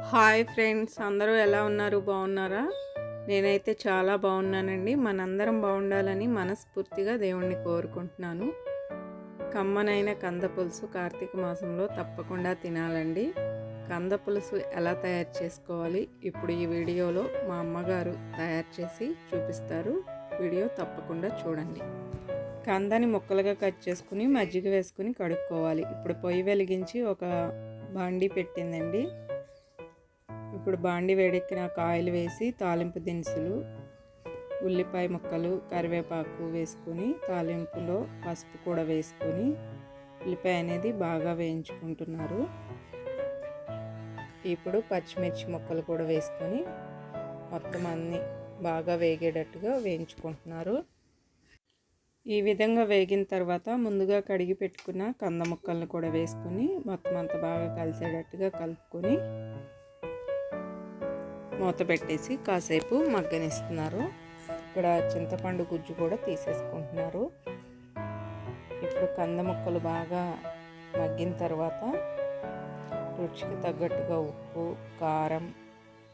Hi friends అందరూ ఎలా ఉన్నారు? బాగున్నారా? నేనైతే చాలా బాగున్నానండి. మనందరం బాగుండాలని మనస్ఫూర్తిగా దేవుణ్ణి కోరుకుంటున్నాను. కమ్మనైన కంద పులుసు కార్తీక మాసంలో తప్పకుండా తినాలండి. కంద పులుసు ఎలా తయారు చేసుకోవాలి? ఇప్పుడు ఈ వీడియోలో మా అమ్మగారు తయారు చేసి చూపిస్తారు. వీడియో తప్పకుండా చూడండి. కందని ముక్కలుగా కట్ చేసుకుని మజ్జిగ వేసుకుని కడుక్కోవాలి. ఇప్పుడు పొయ్యి వెలిగించి ఒక బండి పెట్టిందండి. ఇప్పుడు బాండి వేడెక్కినాక ఆయిల్ వేసి తాలింపు దినుసులు ఉల్లిపాయ ముక్కలు కరివేపాకు వేసుకొని తాలింపులో పసుపు కూడా వేసుకొని ఉల్లిపాయ అనేది బాగా వేయించుకుంటున్నారు. ఇప్పుడు పచ్చిమిర్చి ముక్కలు కూడా వేసుకొని మొత్తం అన్ని బాగా వేగేటట్టుగా వేయించుకుంటున్నారు. ఈ విధంగా వేగిన తర్వాత ముందుగా కడిగి పెట్టుకున్న కంద ముక్కలను కూడా వేసుకొని మొత్తం అంతా బాగా కలిసేటట్టుగా కలుపుకొని మూత పెట్టేసి కాసేపు మగ్గనిస్తున్నారు. ఇక్కడ చింతపండు గుజ్జు కూడా తీసేసుకుంటున్నారు. ఇప్పుడు కంద ముక్కలు బాగా మగ్గిన తర్వాత రుచికి తగ్గట్టుగా ఉప్పు కారం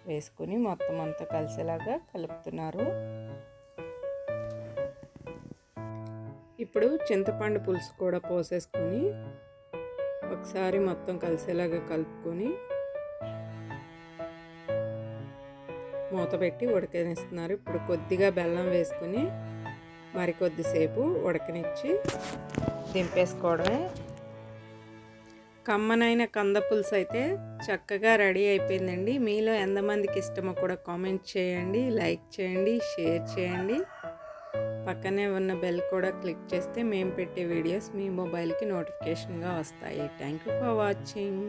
వేసుకొని మొత్తం అంతా కలిసేలాగా కలుపుతున్నారు. ఇప్పుడు చింతపండు పులుసు కూడా పోసేసుకొని ఒకసారి మొత్తం కలిసేలాగా కలుపుకొని మూత పెట్టి ఉడకనిస్తున్నారు. ఇప్పుడు కొద్దిగా బెల్లం వేసుకుని మరి కొద్దిసేపు ఉడకనిచ్చి దింపేసుకోవడమే. కమ్మనైన కంద పులుసు అయితే చక్కగా రెడీ అయిపోయిందండి. మీలో ఎంతమందికి ఇష్టమో కూడా కామెంట్ చేయండి లైక్ చేయండి షేర్ చేయండి. పక్కనే ఉన్న బెల్ కూడా క్లిక్ చేస్తే మేము పెట్టే వీడియోస్ మీ మొబైల్కి నోటిఫికేషన్గా వస్తాయి. Thank you for watching.